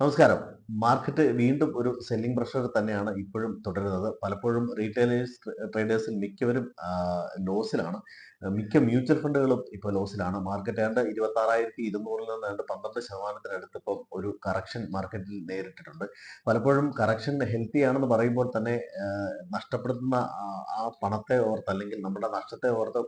Vamos, Carol. Market വീണ്ടും ഒരു selling pressure തന്നെയാണ് ഇപ്പോഴും തുടരുന്നത്. പലപ്പോഴും റീറ്റെയിലേഴ്സ് ട്രേഡേഴ്സിൽ മിക്കവരും ലോസിലാണ് മിക്ക മ്യൂച്വൽ ഫണ്ടുകളും ഇപ്പോൾ ലോസിലാണ് മാർക്കറ്റ് ഏതാണ്ട് ഇരുപത്തി ആറായിരത്തി ഇരുന്നൂറിൽ നിന്ന് ഏതാണ്ട് പന്ത്രണ്ട് ശതമാനത്തിനടുത്ത് ഇപ്പം ഒരു കറക്ഷൻ മാർക്കറ്റിൽ നേരിട്ടിട്ടുണ്ട്. പലപ്പോഴും കറക്ഷൻ ഹെൽത്തി ആണെന്ന് പറയുമ്പോൾ തന്നെ നഷ്ടപ്പെടുത്തുന്ന ആ- ആ പണത്തെ ഓർത്ത് അല്ലെങ്കിൽ നമ്മുടെ നഷ്ടത്തെ ഓർത്ത്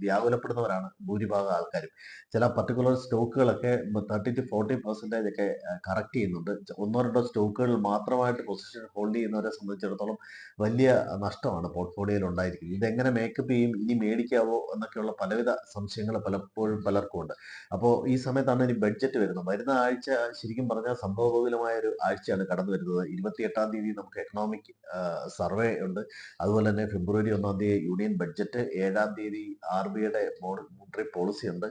വ്യാകുലപ്പെടുന്നവരാണ് ഭൂരിഭാഗം ആൾക്കാരും. ചില പർട്ടിക്കുലർ സ്റ്റോക്കുകളൊക്കെ തേർട്ടി ടു ഫോർട്ടി പെർസെന്റേജ് ഒക്കെ കറക്റ്റ് ചെയ്യുന്നുണ്ട്. ഒന്നോ രണ്ടോ സ്റ്റോക്കുകൾ മാത്രമായിട്ട് പൊസിഷൻ ഹോൾഡ് ചെയ്യുന്നവരെ സംബന്ധിച്ചിടത്തോളം വലിയ നഷ്ടമാണ് പോർട്ട്ഫോളിയോയിൽ ഉണ്ടായിരിക്കുന്നത്. ഇതെങ്ങനെ മേക്കപ്പ് ചെയ്യും ഇനി മേടിക്കാവോ എന്നൊക്കെയുള്ള പലവിധ സംശയങ്ങൾ പലപ്പോഴും പലർക്കും ഉണ്ട് അപ്പോൾ ഈ സമയത്താണ് ഇനി ബഡ്ജറ്റ് വരുന്നത്. വരുന്ന ആഴ്ച ശരിക്കും പറഞ്ഞാൽ സംഭവബഹുലമായ ഒരു ആഴ്ചയാണ് കടന്നു വരുന്നത്. ഇരുപത്തി എട്ടാം തീയതി നമുക്ക് എക്കണോമിക് സർവേ ഉണ്ട്. അതുപോലെ തന്നെ ഫെബ്രുവരി ഒന്നാം തീയതി യൂണിയൻ ബഡ്ജറ്റ് ഏഴാം തീയതി ആർ ബി ഐയുടെ മോണിറ്ററി പോളിസി ഉണ്ട്.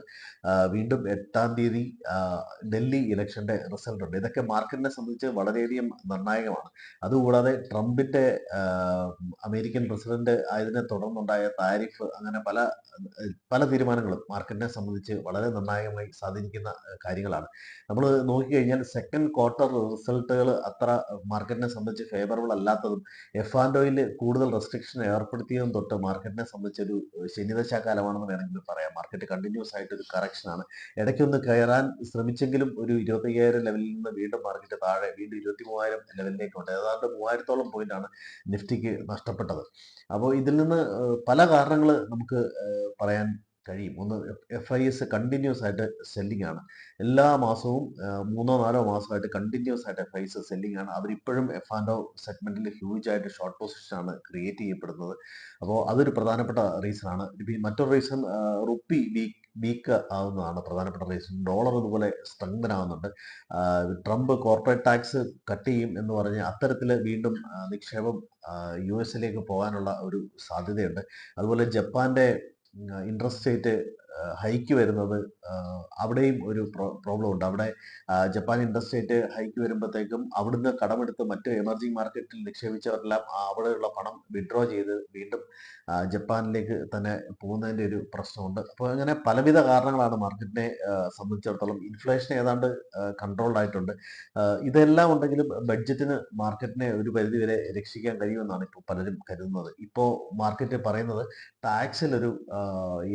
വീണ്ടും എട്ടാം തീയതി ഡൽഹി ഇലക്ഷന്റെ റിസൾട്ട് ഉണ്ട്. ഇതൊക്കെ മാർക്കറ്റിനെ സംബന്ധിച്ച് വളരെയധികം നിർണായകമാണ്. അതുകൂടാതെ ട്രംപിന്റെ അമേരിക്കൻ പ്രസിഡന്റ് ആയതിനെ തുടർന്നുണ്ടായ താരിഫ് അങ്ങനെ പല പല തീരുമാനങ്ങളും മാർക്കറ്റിനെ സംബന്ധിച്ച് വളരെ നിർണായകമായി സ്വാധീനിക്കുന്ന കാര്യങ്ങളാണ്. നമ്മൾ നോക്കിക്കഴിഞ്ഞാൽ സെക്കൻഡ് ക്വാർട്ടർ റിസൾട്ടുകൾ അത്ര മാർക്കറ്റിനെ സംബന്ധിച്ച് ഫേവറബിൾ അല്ലാത്തതും എഫ് ആൻഡ് ഓയിൽ കൂടുതൽ റെസ്ട്രിക്ഷൻ ഏർപ്പെടുത്തിയതും തൊട്ട് മാർക്കറ്റിനെ സംബന്ധിച്ച് ഒരു ശനിദശാകാലമാണെന്ന് വേണമെങ്കിൽ പറയാം. മാർക്കറ്റ് കണ്ടിന്യൂസ് ആയിട്ട് ഒരു കറക്ഷനാണ് ഇടയ്ക്കൊന്ന് കയറാൻ ശ്രമിച്ചെങ്കിലും ഒരു ഇരുപത്തയ്യായിരം ലെവലിൽ നിന്ന് വീണ്ടും മാർക്കറ്റ് താഴെ വീണ്ടും ഇരുപത്തി മൂവായിരം ലെവലിലേക്ക് ഉണ്ട്. ഏതാണ്ട് മൂവായിരത്തോളം പോയിന്റാണ് നിഫ്റ്റിക്ക് നഷ്ടപ്പെട്ടത്. അപ്പോൾ ഇതിൽ നിന്ന് പല കാരണങ്ങൾ നമുക്ക് പറയാൻ കഴിയും. ഒന്ന് എഫ് ഐ എസ് കണ്ടിന്യൂസ് ആയിട്ട് സെല്ലിംഗ് ആണ്. എല്ലാ മാസവും മൂന്നോ നാലോ മാസമായിട്ട് കണ്ടിന്യൂസ് ആയിട്ട് എഫ് ഐ എസ് സെല്ലിംഗ് ആണ്. അവരിപ്പോഴും എഫ് ആൻഡ് ഒ സെഗ്മെന്റിൽ ഹ്യൂജ് ആയിട്ട് ഷോർട്ട് പൊസിഷൻ ആണ് ക്രിയേറ്റ് ചെയ്യപ്പെടുന്നത്. അപ്പോൾ അതൊരു പ്രധാനപ്പെട്ട റീസൺ ആണ്. മറ്റൊരു റീസൺ റുപ്പി വീക്ക് വീക്ക് ആവുന്നതാണ് പ്രധാനപ്പെട്ട റീസൺ ഡോളർ ഇതുപോലെ സ്ട്രെങ്തൻ ആവുന്നുണ്ട്. ട്രംപ് കോർപ്പറേറ്റ് ടാക്സ് കട്ട് ചെയ്യും എന്ന് പറഞ്ഞ് അത്തരത്തിൽ വീണ്ടും നിക്ഷേപം യു എസിലേക്ക് പോകാനുള്ള ഒരു സാധ്യതയുണ്ട്. അതുപോലെ ജപ്പാന്റെ ഇൻട്രസ്റ്റ് റേറ്റ് ഹൈക്ക് വരുന്നത് അവിടെയും ഒരു പ്രോബ്ലം ഉണ്ട്. അവിടെ ജപ്പാൻ ഇൻട്രസ്റ്റ് റേറ്റ് ഹൈക്ക് വരുമ്പോഴത്തേക്കും അവിടുന്ന് കടമെടുത്ത് മറ്റ് എമർജിംഗ് മാർക്കറ്റിൽ നിക്ഷേപിച്ചവരെല്ലാം അവിടെയുള്ള പണം വിഡ്രോ ചെയ്ത് വീണ്ടും ജപ്പാനിലേക്ക് തന്നെ പോകുന്നതിന്റെ ഒരു പ്രശ്നമുണ്ട്. അപ്പോൾ അങ്ങനെ പലവിധ കാരണങ്ങളാണ് മാർക്കറ്റിനെ സംബന്ധിച്ചിടത്തോളം ഇൻഫ്ലേഷൻ ഏതാണ്ട് കൺട്രോൾഡ് ആയിട്ടുണ്ട്. ഇതെല്ലാം ഉണ്ടെങ്കിലും ബഡ്ജറ്റിന് മാർക്കറ്റിനെ ഒരു പരിധിവരെ രക്ഷിക്കാൻ കഴിയുമെന്നാണ് ഇപ്പോൾ പലരും കരുതുന്നത്. ഇപ്പോൾ മാർക്കറ്റ് പറയുന്നത് ടാക്സിലൊരു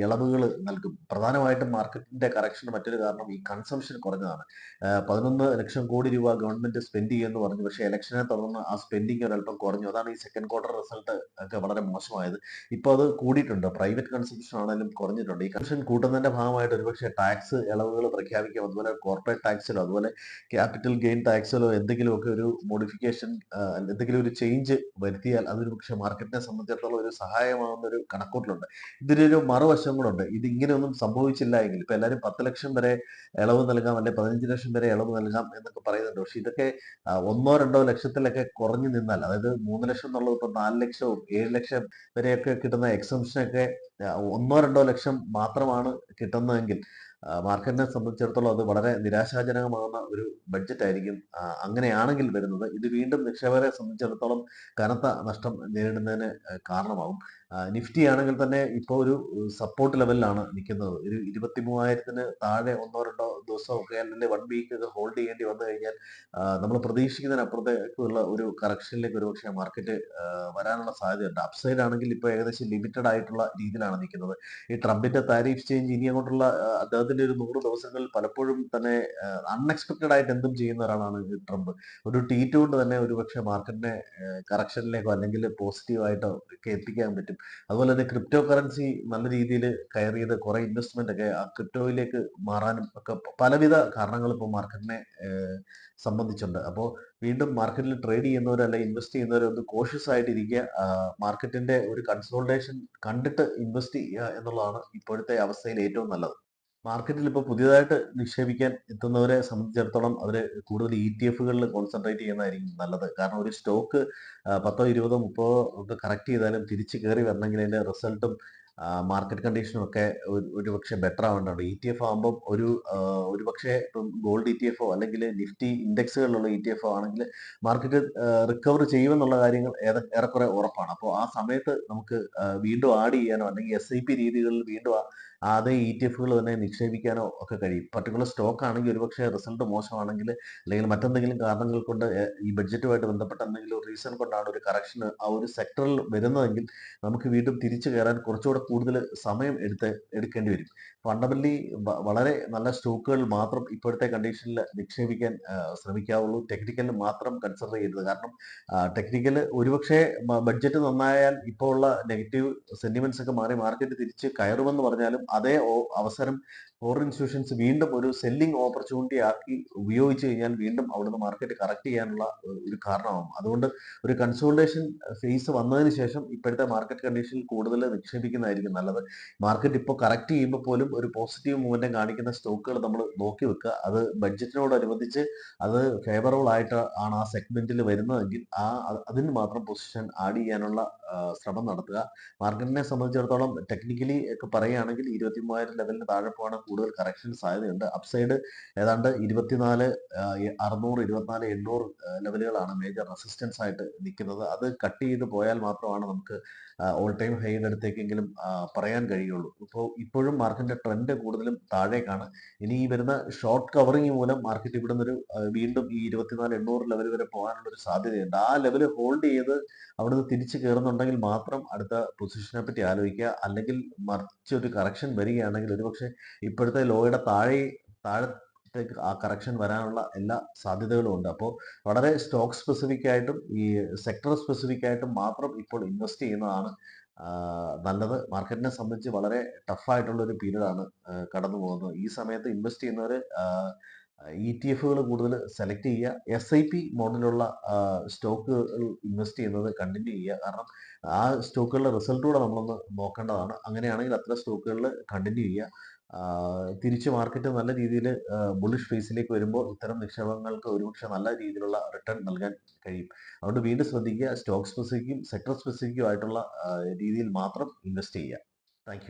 ഇളവുകൾ നൽകും. പ്രധാനമായിട്ടും മാർക്കറ്റിന്റെ കറക്ഷൻ മറ്റൊരു കാരണം ഈ കൺസംഷൻ കുറഞ്ഞതാണ്. പതിനൊന്ന് ലക്ഷം കോടി രൂപ ഗവൺമെന്റ് സ്പെൻഡ് ചെയ്യുമെന്ന് പറഞ്ഞു. പക്ഷേ ഇലക്ഷനെ തുടർന്ന് ആ സ്പെൻഡിങ് ഒരല്പം കുറഞ്ഞു. അതാണ് ഈ സെക്കൻഡ് ക്വാർട്ടർ റിസൾട്ട് ഒക്കെ വളരെ മോശമായത്. ഇപ്പോൾ അത് കൂടിയിട്ടുണ്ട്. പ്രൈവറ്റ് കൺസംഷൻ ആണെങ്കിലും കുറഞ്ഞിട്ടുണ്ട്. ഈ കൺസംഷൻ കൂട്ടുന്നതിന്റെ ഭാഗമായിട്ട് ഒരുപക്ഷെ ടാക്സ് ഇളവുകൾ പ്രഖ്യാപിക്കും. അതുപോലെ കോർപ്പറേറ്റ് ടാക്സിലോ അതുപോലെ ക്യാപിറ്റൽ ഗെയിൻ ടാക്സിലോ എന്തെങ്കിലുമൊക്കെ ഒരു മോഡിഫിക്കേഷൻ എന്തെങ്കിലും ഒരു ചേഞ്ച് വരുത്തിയാൽ അതൊരു പക്ഷേ മാർക്കറ്റിനെ സംബന്ധിച്ചിടത്തോളം ഒരു സഹായമാകുന്ന ഒരു കണക്കൂട്ടലുണ്ട്. ഇതിനൊരു മറുവശം കൂടെ ഉണ്ട്. ഇത് ഇങ്ങനെയൊന്നും സംഭവിച്ചില്ല എങ്കിൽ ഇപ്പൊ എല്ലാവരും പത്ത് ലക്ഷം വരെ ഇളവ് നൽകാം അല്ലെ പതിനഞ്ച് ലക്ഷം വരെ ഇളവ് നൽകാം എന്നൊക്കെ പറയുന്നുണ്ട്. പക്ഷെ ഇതൊക്കെ ഒന്നോ രണ്ടോ ലക്ഷത്തിലൊക്കെ കുറഞ്ഞു നിന്നാൽ അതായത് മൂന്ന് ലക്ഷം എന്നുള്ളത് ഇപ്പൊ നാല് ലക്ഷവും ഏഴ് ലക്ഷം വരെയൊക്കെ കിട്ടുന്ന എക്സംഷനൊക്കെ ഒന്നോ രണ്ടോ ലക്ഷം മാത്രമാണ് കിട്ടുന്നതെങ്കിൽ മാർക്കറ്റിനെ സംബന്ധിച്ചിടത്തോളം അത് വളരെ നിരാശാജനകമാകുന്ന ഒരു ബഡ്ജറ്റ് ആയിരിക്കും അങ്ങനെയാണെങ്കിൽ വരുന്നത്. ഇത് വീണ്ടും നിക്ഷേപകരെ സംബന്ധിച്ചിടത്തോളം കനത്ത നഷ്ടം നേരിടുന്നതിന് ആ, നിഫ്റ്റി ആണെങ്കിൽ തന്നെ ഇപ്പോൾ ഒരു സപ്പോർട്ട് ലെവലിലാണ് നിൽക്കുന്നത് ഒരു ഇരുപത്തി മൂവായിരത്തിന് താഴെ ഒന്നോ രണ്ടോ ദിവസം ഒക്കെ അല്ലെങ്കിൽ വൺ വീക്ക് ഒക്കെ ഹോൾഡ് ചെയ്യേണ്ടി വന്നു കഴിഞ്ഞാൽ നമ്മൾ പ്രതീക്ഷിക്കുന്നതിനപ്പുറത്തേക്കുള്ള ഒരു കറക്ഷനിലേക്ക് ഒരുപക്ഷെ മാർക്കറ്റ് വരാനുള്ള സാധ്യതയുണ്ട്. അപ്സൈഡ് ആണെങ്കിൽ ഇപ്പോൾ ഏകദേശം ലിമിറ്റഡ് ആയിട്ടുള്ള രീതിയിലാണ് നിൽക്കുന്നത്. ഈ ട്രംപിന്റെ താരിഫ് ചേഞ്ച് ഇനി അങ്ങോട്ടുള്ള അദ്ദേഹത്തിന്റെ ഒരു നൂറ് ദിവസങ്ങളിൽ പലപ്പോഴും തന്നെ അൺഎക്സ്പെക്ടഡ് ആയിട്ട് എന്തും ചെയ്യുന്ന ഒരാളാണ് ട്രംപ്. ഒരു ട്വീറ്റ് കൊണ്ട് തന്നെ ഒരുപക്ഷെ മാർക്കറ്റിനെ കറക്ഷനിലേക്കോ അല്ലെങ്കിൽ പോസിറ്റീവായിട്ടോ ഒക്കെ എത്തിക്കാൻ പറ്റും. അതുപോലെ തന്നെ ക്രിപ്റ്റോ കറൻസി നല്ല രീതിയിൽ കയറിയത് കുറെ ഇൻവെസ്റ്റ്മെന്റ് ഒക്കെ ആ ക്രിപ്റ്റോയിലേക്ക് മാറാനും ഒക്കെ പലവിധ കാരണങ്ങൾ ഇപ്പോൾ മാർക്കറ്റിനെ സംബന്ധിച്ചുണ്ട് അപ്പോൾ വീണ്ടും മാർക്കറ്റിൽ ട്രേഡ് ചെയ്യുന്നവരോ അല്ലെ ഇൻവെസ്റ്റ് ചെയ്യുന്നവരോ ഒന്ന് കോഷ്യസ് ആയിട്ടിരിക്കുക. മാർക്കറ്റിന്റെ ഒരു കൺസോൾട്ടേഷൻ കണ്ടിട്ട് ഇൻവെസ്റ്റ് ചെയ്യുക എന്നുള്ളതാണ് ഇപ്പോഴത്തെ അവസ്ഥയിൽ ഏറ്റവും നല്ലത്. മാർക്കറ്റിൽ ഇപ്പോൾ പുതിയതായിട്ട് നിക്ഷേപിക്കാൻ എത്തുന്നവരെ സംബന്ധിച്ചിടത്തോളം അവർ കൂടുതൽ ഇ ടി എഫുകളിൽ കോൺസെൻട്രേറ്റ് ചെയ്യുന്നതായിരിക്കും നല്ലത്. കാരണം ഒരു സ്റ്റോക്ക് പത്തോ ഇരുപതോ മുപ്പതോ ഒക്കെ കറക്റ്റ് ചെയ്താലും തിരിച്ച് കയറി വരണമെങ്കിൽ അതിന്റെ റിസൾട്ടും മാർക്കറ്റ് കണ്ടീഷനും ഒക്കെ ഒരു- പക്ഷേ ബെറ്റർ ആവേണ്ടതുണ്ട് ഇ ടി എഫ് ആകുമ്പോൾ ഒരു ഒരു പക്ഷേ ഇപ്പം ഗോൾഡ് ഇ ടി എഫോ അല്ലെങ്കിൽ നിഫ്റ്റി ഇൻഡെക്സുകളിലുള്ള ഇ ടി എഫോ ആണെങ്കിൽ മാർക്കറ്റ് റിക്കവർ ചെയ്യുമെന്നുള്ള കാര്യങ്ങൾ ഏറെ ഏറെക്കുറെ ഉറപ്പാണ്. അപ്പോൾ ആ സമയത്ത് നമുക്ക് വീണ്ടും ആഡ് ചെയ്യാനോ അല്ലെങ്കിൽ എസ് ഐ പി രീതികളിൽ വീണ്ടും അതേ ഇ ടി എഫുകൾ തന്നെ നിക്ഷേപിക്കാനോ ഒക്കെ കഴിയും. പർട്ടിക്കുലർ സ്റ്റോക്ക് ആണെങ്കിൽ ഒരുപക്ഷെ റിസൾട്ട് മോശമാണെങ്കിൽ അല്ലെങ്കിൽ മറ്റെന്തെങ്കിലും കാരണങ്ങൾ കൊണ്ട് ഈ ബഡ്ജറ്റുമായിട്ട് ബന്ധപ്പെട്ട എന്തെങ്കിലും റീസൺ കൊണ്ടാണ് ഒരു കറക്ഷൻ ആ ഒരു സെക്ടറിൽ വരുന്നതെങ്കിൽ നമുക്ക് വീണ്ടും തിരിച്ചു കയറാൻ കുറച്ചുകൂടെ കൂടുതൽ സമയം എടുത്ത് എടുക്കേണ്ടി വരും. ഫണ്ടമെന്റലി വളരെ നല്ല സ്റ്റോക്കുകൾ മാത്രം ഇപ്പോഴത്തെ കണ്ടീഷനിൽ നിക്ഷേപിക്കാൻ ശ്രമിക്കാവുള്ളൂ. ടെക്നിക്കൽ മാത്രം കൺസിഡർ ചെയ്യരുത്. കാരണം ടെക്നിക്കൽ ഒരുപക്ഷെ ബഡ്ജറ്റ് നന്നായാൽ ഇപ്പോൾ ഉള്ള നെഗറ്റീവ് സെന്റിമെന്റ്സ് ഒക്കെ മാറി മാർക്കറ്റ് തിരിച്ച് കയറുമെന്ന് പറഞ്ഞാലും അതേ അവസരം ഫോറിൻ ഇൻസ്റ്റിറ്റ്യൂഷൻസ് വീണ്ടും ഒരു സെല്ലിംഗ് ഓപ്പർച്യൂണിറ്റി ആക്കി ഉപയോഗിച്ച് കഴിഞ്ഞാൽ വീണ്ടും അവിടുന്ന് മാർക്കറ്റ് കറക്റ്റ് ചെയ്യാനുള്ള ഒരു കാരണമാകും അതുകൊണ്ട് ഒരു കൺസോൾട്ടേഷൻ ഫേസ് വന്നതിന് ശേഷം ഇപ്പോഴത്തെ മാർക്കറ്റ് കണ്ടീഷനിൽ കൂടുതൽ നിക്ഷേപിക്കുന്നതായിരിക്കും. നല്ലത്. മാർക്കറ്റ് ഇപ്പോൾ കറക്റ്റ് ചെയ്യുമ്പോൾ പോലും ഒരു പോസിറ്റീവ് മൂവ്മെന്റ് കാണിക്കുന്ന സ്റ്റോക്കുകൾ നമ്മൾ നോക്കി വെക്കുക. അത് ബഡ്ജറ്റിനോടനുബന്ധിച്ച് അത് ഫേവറബിൾ ആയിട്ട് ആണ് ആ സെഗ്മെന്റിൽ വരുന്നതെങ്കിൽ ആ അതിന് മാത്രം പൊസിഷൻ ആഡ് ചെയ്യാനുള്ള ശ്രമം നടത്തുക. മാർക്കറ്റിനെ സംബന്ധിച്ചിടത്തോളം ടെക്നിക്കലി ഒക്കെ പറയുകയാണെങ്കിൽ ഇരുപത്തി മൂവായിരം ലെവലിന് താഴെ പോകാൻ കൂടുതൽ കറക്ഷൻ സാധ്യതയുണ്ട്. അപ്സൈഡ് ഏതാണ്ട് ഇരുപത്തിനാല് അറുന്നൂറ് ഇരുപത്തിനാല് എണ്ണൂറ് ലെവലുകളാണ് മേജർ റെസിസ്റ്റൻസ് ആയിട്ട് നിൽക്കുന്നത്. അത് കട്ട് ചെയ്ത് പോയാൽ മാത്രമാണ് നമുക്ക് ഓൾ ടൈം ഹൈയുടെ അടുത്തേക്കെങ്കിലും പറയാൻ കഴിയുള്ളൂ. ഇപ്പോൾ ഇപ്പോഴും മാർക്കറ്റിന്റെ ട്രെൻഡ് കൂടുതലും താഴേക്കാണ്. ഇനി ഈ വരുന്ന ഷോർട്ട് കവറിങ് മൂലം മാർക്കറ്റ് ഇവിടുന്ന് ഒരു വീണ്ടും ഈ ഇരുപത്തിനാല് എണ്ണൂറ് ലെവൽ വരെ പോകാനുള്ള ഒരു സാധ്യതയുണ്ട്. ആ ലെവൽ ഹോൾഡ് ചെയ്ത് അവിടുന്ന് തിരിച്ചു കയറുന്നുണ്ടെങ്കിൽ മാത്രം അടുത്ത പൊസിഷനെ പറ്റി ആലോചിക്കുക. അല്ലെങ്കിൽ മറിച്ച് ഒരു കറക്ഷൻ വരികയാണെങ്കിൽ ഒരുപക്ഷെ ഇപ്പോഴത്തെ ലോയുടെ താഴെ താഴെ ആ കറക്ഷൻ വരാനുള്ള എല്ലാ സാധ്യതകളും ഉണ്ട്. അപ്പോൾ വളരെ സ്റ്റോക്ക് സ്പെസിഫിക് ആയിട്ടും ഈ സെക്ടർ സ്പെസിഫിക് ആയിട്ടും മാത്രം ഇപ്പോൾ ഇൻവെസ്റ്റ് ചെയ്യുന്നതാണ് നല്ലത് മാർക്കറ്റിനെ സംബന്ധിച്ച് വളരെ ടഫായിട്ടുള്ള ഒരു പീരീഡാണ് കടന്നു പോകുന്നത് ഈ സമയത്ത് ഇൻവെസ്റ്റ് ചെയ്യുന്നവർ ഇ ടി എഫുകൾ കൂടുതൽ സെലക്ട് ചെയ്യുക എസ് ഐ പി മോഡലുള്ള സ്റ്റോക്കുകൾ ഇൻവെസ്റ്റ് ചെയ്യുന്നത് കണ്ടിന്യൂ ചെയ്യുക. കാരണം ആ സ്റ്റോക്കുകളുടെ റിസൾട്ട് കൂടെ നമ്മളൊന്ന് നോക്കേണ്ടതാണ്. അങ്ങനെയാണെങ്കിൽ അത്ര സ്റ്റോക്കുകളിൽ കണ്ടിന്യൂ ചെയ്യുക. തിരിച്ച് മാർക്കറ്റ് നല്ല രീതിയിൽ ബുള്ളിഷ് ഫേസിലേക്ക് വരുമ്പോൾ ഇത്തരം നിക്ഷേപങ്ങൾക്ക് ഒരുപക്ഷെ നല്ല രീതിയിലുള്ള റിട്ടേൺ നൽകാൻ കഴിയും. അതുകൊണ്ട് വീണ്ടും ശ്രദ്ധിക്കുക സ്റ്റോക്ക് സ്പെസിഫിക്കും സെക്ടർ സ്പെസിഫിക്കും ആയിട്ടുള്ള രീതിയിൽ മാത്രം ഇൻവെസ്റ്റ് ചെയ്യുക. താങ്ക്